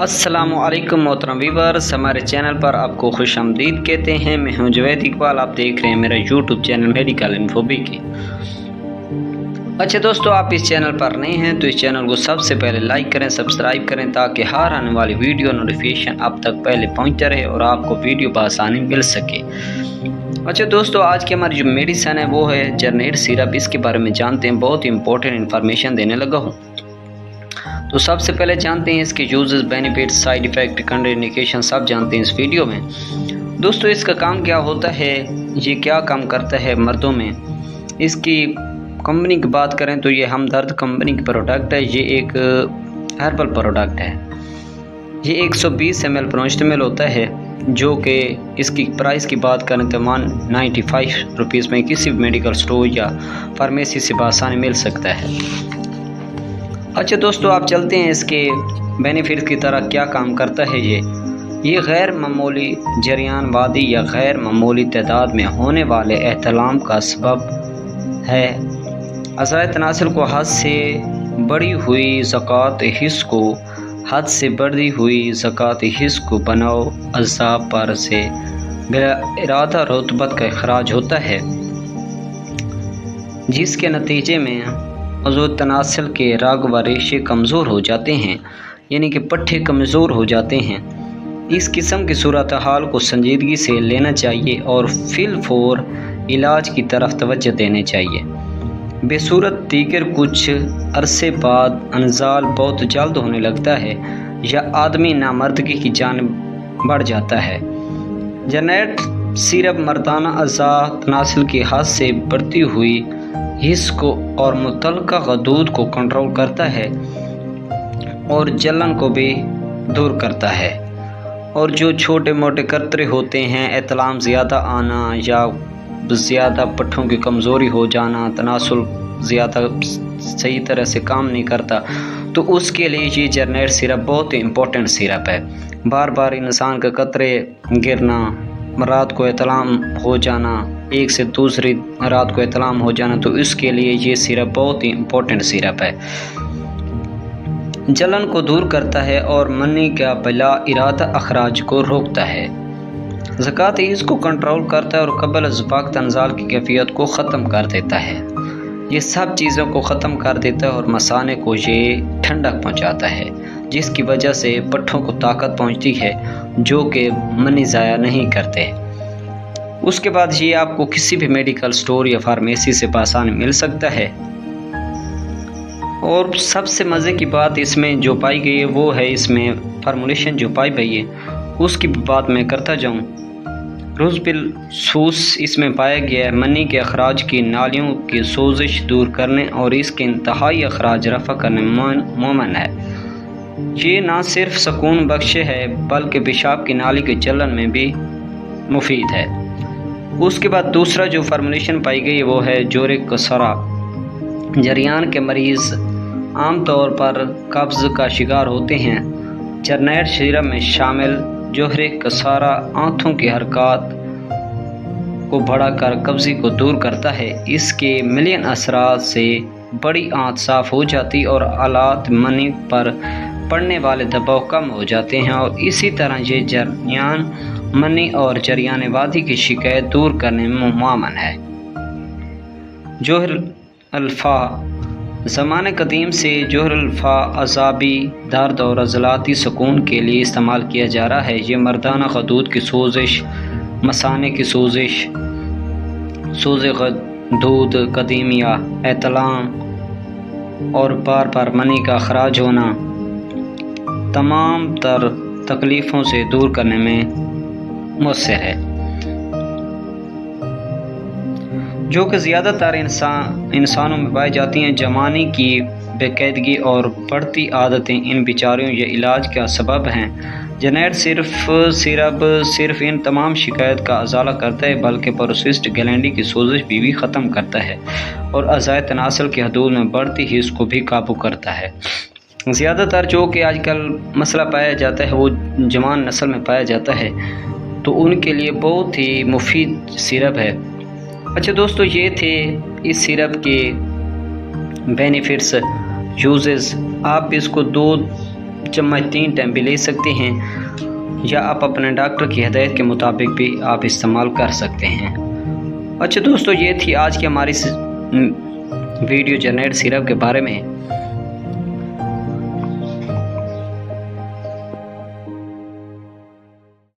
السلام علیکم محترم ویورس ہمارے چینل پر آپ کو خوش آمدید کہتے ہیں۔ میں ہوں جوید اقبال، آپ دیکھ رہے ہیں میرا یوٹیوب چینل میڈیکل انفوبی کی اچھا دوستو، آپ اس چینل پر نہیں ہیں تو اس چینل کو سب سے پہلے لائک کریں، سبسکرائب کریں تاکہ ہر آنے والی ویڈیو نوٹیفیکیشن اب تک پہلے پہنچتا رہے اور آپ کو ویڈیو بآسانی مل سکے۔ اچھا دوستو، آج کی ہماری جو میڈیسن ہے وہ ہے جرنیٹ سیرپ۔ اس کے بارے میں جانتے ہیں، بہت امپورٹنٹ انفارمیشن دینے لگا ہوں۔ تو سب سے پہلے جانتے ہیں اس کے uses benefit side effect contraindication سب جانتے ہیں اس ویڈیو میں۔ دوستو، اس کا کام کیا ہوتا ہے؟ یہ کیا کام کرتا ہے مردوں میں؟ اس کی کمپنی کی بات کریں تو یہ ہمدرد کمپنی کی پروڈکٹ ہے۔ یہ ایک ہربل پروڈکٹ ہے۔ یہ ایک سو بیس ایم ایل پرونشتمل ہوتا ہے، جو کہ اس کی پرائس کی بات کریں تو ون نائنٹی فائیو روپیز میں کسی بھی میڈیکل سٹور یا فارمیسی سے بآسانی مل سکتا ہے۔ اچھا دوستو، آپ چلتے ہیں اس کے بینیفٹ کی طرح کیا کام کرتا ہے یہ؟ یہ غیر معمولی جریان وادی یا غیر معمولی تعداد میں ہونے والے احتلام کا سبب ہے۔ عزائے تناسل کو حد سے بڑی ہوئی زکوٰۃ حص کو، حد سے بڑھی ہوئی زکوٰۃ حص کو بناؤ عذاب پر سے بلا ارادہ رتبت کا اخراج ہوتا ہے۔ جس کے نتیجے میں عضو تناسل کے راگ و ریشے کمزور ہو جاتے ہیں یعنی کہ پٹھے کمزور ہو جاتے ہیں۔ اس قسم کی صورتحال کو سنجیدگی سے لینا چاہیے اور فل فور علاج کی طرف توجہ دینے چاہیے۔ بے صورت دیگر کچھ عرصے بعد انزال بہت جلد ہونے لگتا ہے یا آدمی نامردگی کی جانب بڑھ جاتا ہے۔ جنیٹ سیرپ مردانہ اعضاء تناسل کے ہاتھ سے بڑھتی ہوئی حص کو اور متعلقہ غدود کو کنٹرول کرتا ہے اور جلن کو بھی دور کرتا ہے۔ اور جو چھوٹے موٹے قطرے ہوتے ہیں، اطلام زیادہ آنا یا زیادہ پٹھوں کی کمزوری ہو جانا، تناسل زیادہ صحیح طرح سے کام نہیں کرتا، تو اس کے لیے یہ جرنیٹ سیرپ بہت ہی امپورٹنٹ سیرپ ہے۔ بار بار انسان کے قطرے گرنا، رات کو اطلام ہو جانا ایک سے دوسری رات کو اطلام ہو جانا، تو اس کے لیے یہ سیرپ بہت ہی امپورٹنٹ سیرپ ہے۔ جلن کو دور کرتا ہے اور منی کا بلا ارادہ اخراج کو روکتا ہے۔ زکوٰۃ عیز کو کنٹرول کرتا ہے اور قبل ازباق تنزال کی کیفیت کو ختم کر دیتا ہے۔ یہ سب چیزوں کو ختم کر دیتا ہے اور مسانے کو یہ ٹھنڈک پہنچاتا ہے، جس کی وجہ سے پٹھوں کو طاقت پہنچتی ہے، جو کہ منی ضائع نہیں کرتے۔ اس کے بعد یہ آپ کو کسی بھی میڈیکل سٹور یا فارمیسی سے بآسانی مل سکتا ہے۔ اور سب سے مزے کی بات اس میں جو پائی گئی ہے وہ ہے اس میں فارمولیشن جو پائی گئی ہے۔ اس کی بات میں کرتا جاؤں۔ روز بالسوس اس میں پایا گیا ہے۔ منی کے اخراج کی نالیوں کی سوزش دور کرنے اور اس کے انتہائی اخراج رفع کرنے مومن ہے۔ یہ نہ صرف سکون بخش ہے، بلکہ پیشاب کی نالی کے چلن میں بھی مفید ہے۔ اس کے بعد دوسرا جو فارمولیشن پائی گئی وہ ہے جورک کسرا جریان کے مریض عام طور پر قبض کا شکار ہوتے ہیں۔ چرنیٹ شیرم میں شامل جوہر کسارا آنکھوں کی حرکات کو بڑھا کر قبضی کو دور کرتا ہے۔ اس کے ملین اثرات سے بڑی آنکھ صاف ہو جاتی اور آلات منی پر پڑنے والے دباؤ کم ہو جاتے ہیں اور اسی طرح یہ جریان منی اور جریان وادی کی شکایت دور کرنے میں معامن ہے۔ جوہر الفا زمان قدیم سے جوہر الفا عذابی درد اور عضلاتی سکون کے لیے استعمال کیا جا رہا ہے۔ یہ مردانہ خدود کی سوزش، مسانے کی سوزش، سوز دودھ قدیمیہ اعتلام اور بار بار منی کا اخراج ہونا تمام تر تکلیفوں سے دور کرنے میں مؤثر ہے۔ جو کہ زیادہ تر انسان انسانوں میں پائی جاتی ہیں جوانی کی بے قیدگی اور بڑھتی عادتیں ان بیچاریوں یہ علاج کا سبب ہیں۔ جنیٹ صرف سیرپ صرف ان تمام شکایت کا ازالہ کرتا ہے بلکہ پروسسٹ گلینڈی کی سوزش بھی, بھی ختم کرتا ہے اور عزائے تناسل کی حدود میں بڑھتی حص کو بھی قابو کرتا ہے۔ زیادہ تر جو کہ آج کل مسئلہ پایا جاتا ہے، وہ جوان نسل میں پایا جاتا ہے۔ تو ان کے لیے بہت ہی مفید سیرپ ہے۔ اچھا دوستو، یہ تھے اس سیرپ کے بینیفٹس یوزز آپ اس کو دو چمچ تین ٹائم بھی لے سکتے ہیں، یا آپ اپنے ڈاکٹر کی ہدایت کے مطابق بھی آپ استعمال کر سکتے ہیں۔ اچھا دوستو، یہ تھی آج کی ہماری ویڈیو جنریٹ سیرپ کے بارے میں۔